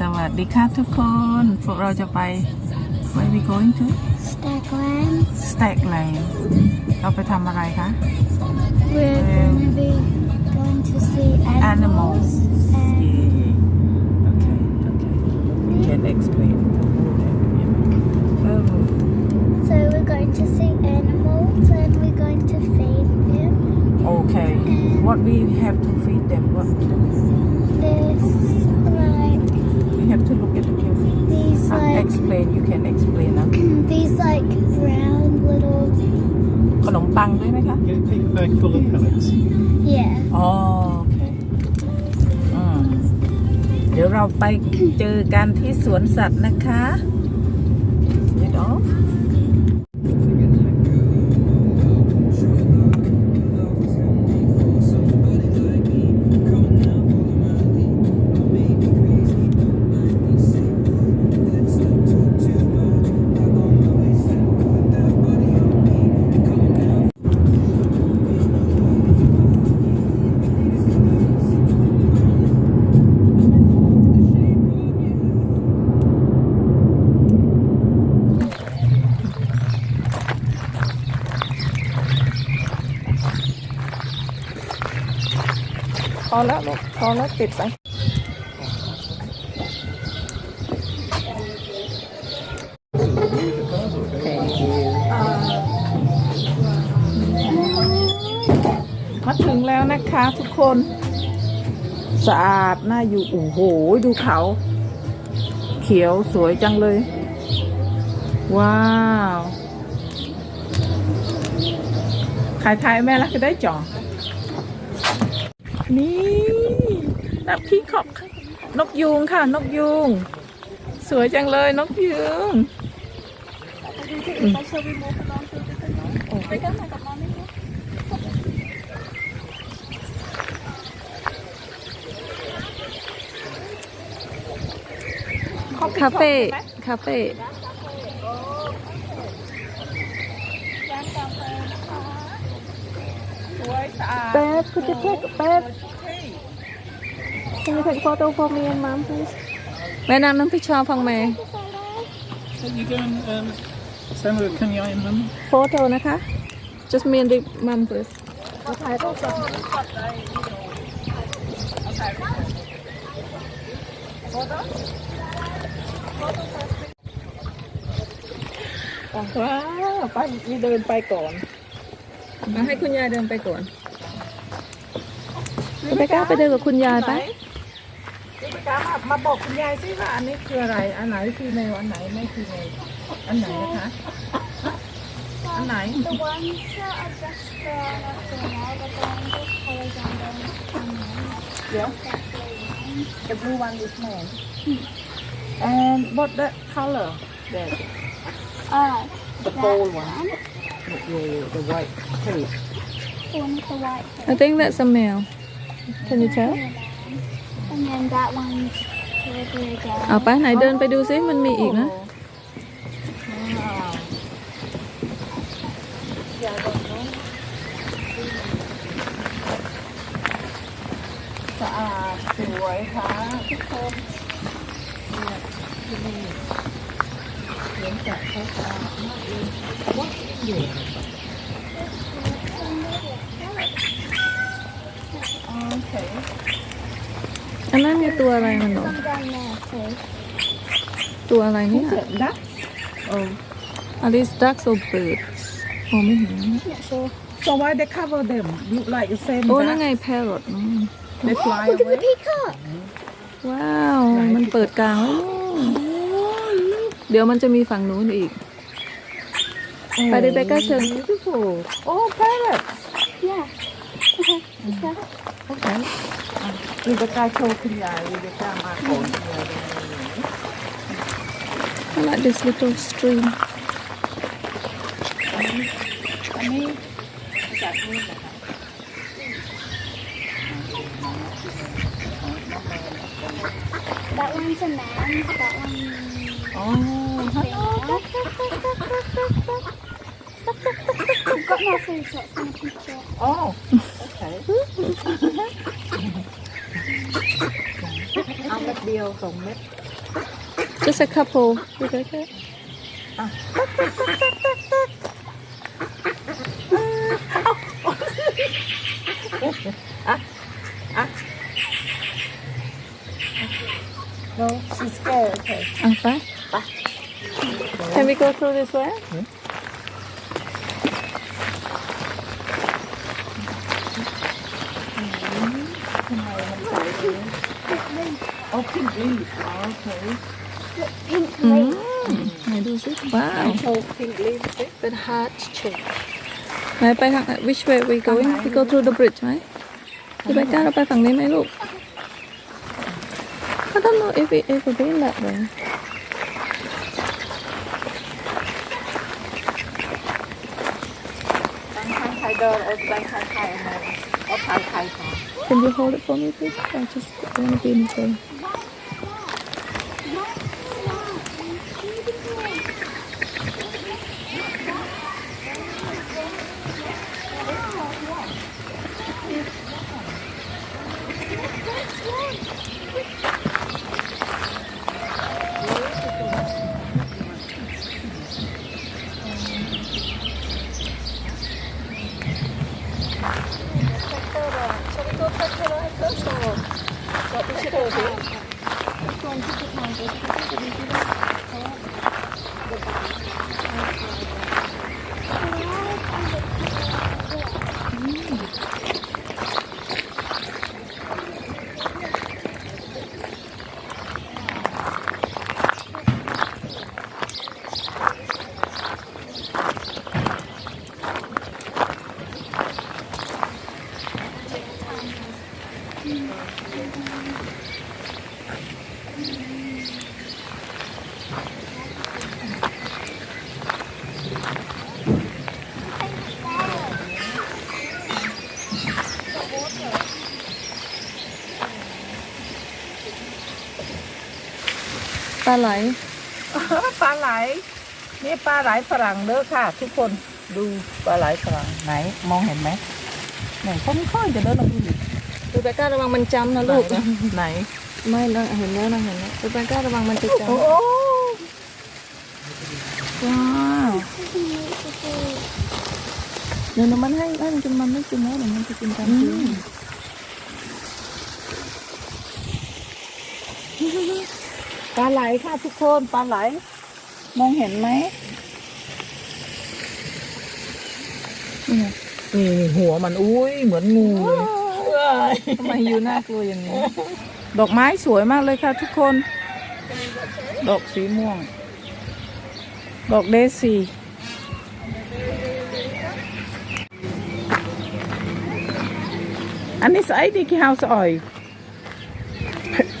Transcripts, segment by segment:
สวัสดีค่ะทุกคน พวกเราจะไป where we going to Stacklands. Stack Lane เราไปทำอะไรคะ We're going to be going to see Animals. animals. Yeah. And Okay, okay. You can explain. Oh, so we're going to see animals and we're going to feed them. okay. What we have to feed them? What There's these Uh, like explain. You can explain นะ these like round little ขนมปังด้วยไหมคะ Get a paper bag full of pellets. yeah. อ๋อโอเคอืมเดี๋ยวเราไปเจอกันที่สวนสัตว์นะคะเดี๋ พอแล้วติดไปมาถึงแล้วนะคะทุกคน สะอาด น่าอยู่ โอ้โห ดูเขา เขียวสวยจังเลย ว้าวขายไทยแม่ละก็ได้จ่อ นี่นับพี่ขอบค่ะนกยูงค่ะ นกยูง สวยจังเลยนกยูงคาเฟ่คาเฟ่ วยสะอาด Babe, could you take babe? Can you take photo for me and mom, please? แม่นางน้ำพี่ชอบฟังไหม Can you go and um, send with Kenya and Mum? Photo นะคะ just me and the mom first ว้าวไปนี่เดินไปก่อน มาให้คุณยายเดินไปก่อน ไปกล้าไปเดินกับคุณยายปะ คุณไปกล้ามามาบอกคุณยายสิว่าอันนี้คืออะไร อันไหนคือแมวอันไหนไม่คือแมวอันไหนนะคะ อันไหน The ones that are just for not for now, but the ones with colours on them. Yeah. The blue one is man. And what the color? That Ah, the that gold one. one. Yeah, yeah, the white. Okay. The one with the white I think that's a male Can you tell And then that one's really again. เอาไปไหนเดินไปดูซิมันมีอีกนะ ว้าวยายบอกน้องสะอาดสวยค่ะทุกคนเนี่ยที่นี่ เลี้ยงแกะเขาสะอาดมากเลยวัดอยู่โอเคอันนั้นมีตัวอะไรมันหรอ Some down there too. ตัวอะไรเนี่ยดักโอ้ Are these ducks or birds มองไม่เห็น Not sure. so why they cover them look like the same โอ้ duck นั่นไง parrot อืม they fly Look at the away peacock. ว้าว มันเปิดกลางแล้วนู่น เดี๋ยวมันจะมีฝั่งนู้นอีกไปเดเบก้าเชิญ beautiful oh parrot Yeah. Okay. let's go. โอเควีเบก้าโชว์คุณยายวีเบก้ามาก่อนคุณยาย I like this little stream อันนี้มาจากนี่เหรอคะ That one's a man. That one. อ๋อ I've got no food, so it's gonna teach it. อ๋อโอเคเอาเม็ดเดียวสองเม็ด just a couple Rebecca no she's scared okay อะไป Can we go through this way oh pink leaf okay Pink อื lake. มไหนดูสิว้าว show pink leaf เป็น heart shape ไหนไปทาง which way we going we go through the bridge ไหมพี่ใบก้าเราไปฝั่งนี้ไหมลูก I don't know if it if we're going that way ทางไทยเดินเออไปทางไทยอะไรเอา ทางไทยค่ะ Can you hold it for me please I just want to be in the way ปลาไหลปลาไหล นี่ปลาไหลฝรั่งเด้อค่ะ ทุกคนดูปลาไหลฝรั่งไหน มองเห็นไหมไหนเขาไม่ค่อยจะเดินลงดูดิดูไปก้าระวังมันจำนะลูกไหน ไม่นะเห็นแล้วนะเห็นแล้วดูไปก้าระวังมันจะจำโอ้ว้าวเดี๋ยวมันให้ให้มันกินมันไม่กินแล้วเดี๋ยวมันจะกินตามจริง ปลาไหลค่ะทุกคนปลาไหล มองเห็นไหมนี่ไงนี่หัวมันอุ้ยเหมือนงูเลยเอ้ยทำไมยูน่ากลัวอย่างนี้ ดอกไม้สวยมากเลยค่ะทุกคน ดอกสีม่วง ดอกเดซี่อันนี้ไอ้ดิคีเฮาส์ออย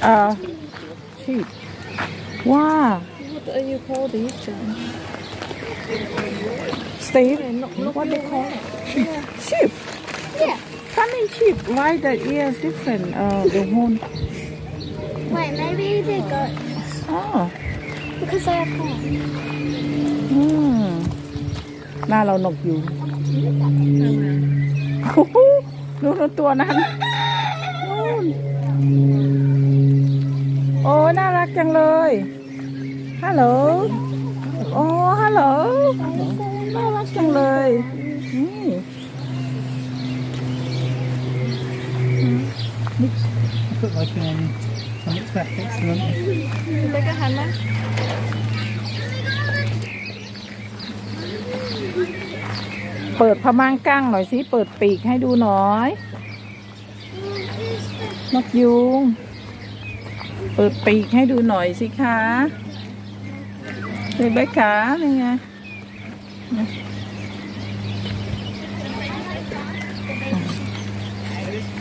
เอ่อชีพ ว้า What are you call these John? สตีฟ what they call sheep Yeah. funny sheep why the ears different uh the horn Wait, maybe they got oh because they have horns. อืมหน้าเรานกอยู่โอ้โหดูดูตัวนั้นนู่นโอ้น่ารักจังเลย ฮัลโหล โอ้ ฮัลโหล น่ารักจังเลย นี่ Look like um, unexpected. Excellent. ดูไปก้าหันมาเปิดพะมังกั้งหน่อยสิ เปิดปีกให้ดูหน่อยนกยุง เปิดปีกให้ดูหน่อยสิคะเลยใบขานี่ไง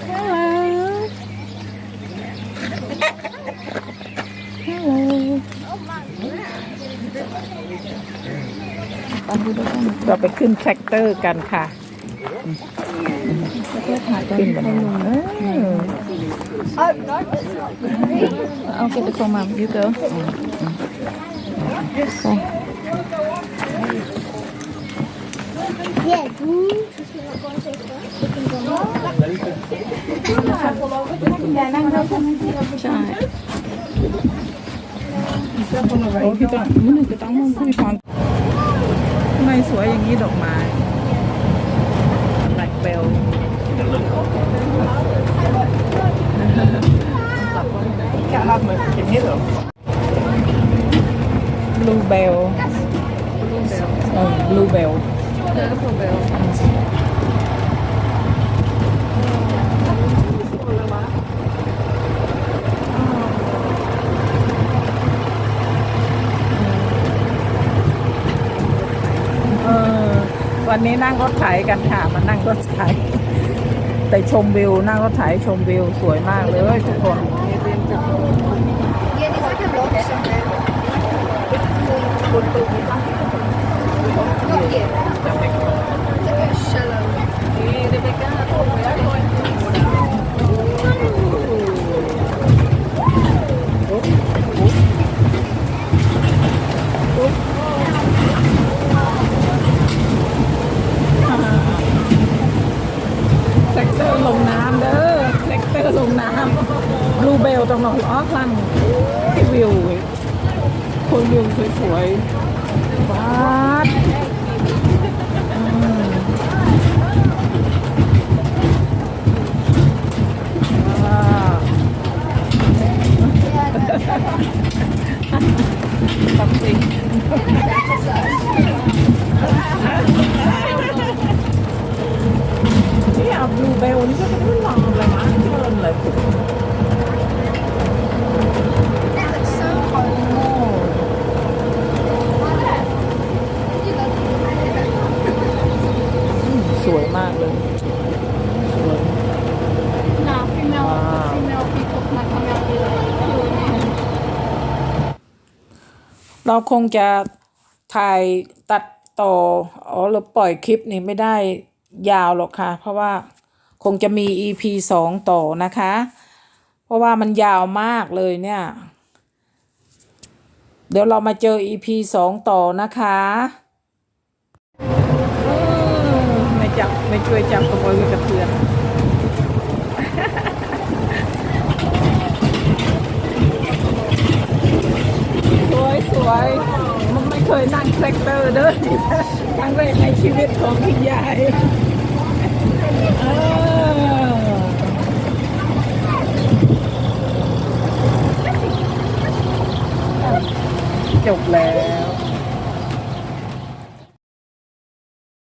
ฮัลโหลฮัลโหลเราไปขึ้นแทรกเตอร์กันค่ะแล้วก็ถ่ายตอนขึ้นที่กันเข าลง เออ เอาเก็บไปโคมา you go ไป Yeah. mm, Since we're not going so fast, we can go more. ใช่ โอ้พี่ต้องมันหนึ่งจะต้องมุ่งพี่ฟังทำไมสวยอย่างนี้ดอกไม้แบ ล็คเบล Can't have my freaking hair up. บลูเบลเออบลูเบลเออผมเบลเออวันนี้นั่งรถไถกันค่ะ มานั่งรถไถ แต่ชมวิวนั่งรถไถชมวิวสวยมากเลยทุกคน Yeah, คนวิวสวยๆว้าดอืมว้าวทำจริงนี่เอาบลูเบลนี่ก็ไม่ลองเลยนะเพิ่มเลย That looks so cool. สวยมากเลย สวย Nah, female, Wow. female people can come out here. เราคงจะถ่ายตัดต่ออ๋อหรือปล่อยคลิปนี้ไม่ได้ยาวหรอกค่ะ เพราะว่าคงจะมี EP สองต่อนะคะ เพราะว่ามันยาวมากเลยเนี่ย เดี๋ยวเรามาเจอ EP สองต่อนะคะไม่จับไม่ช่วยจับขโมยกระเทือน เซกเตอร์เด้อครั้งแรกในชีวิตของพี่ใหญ่จบแล้ว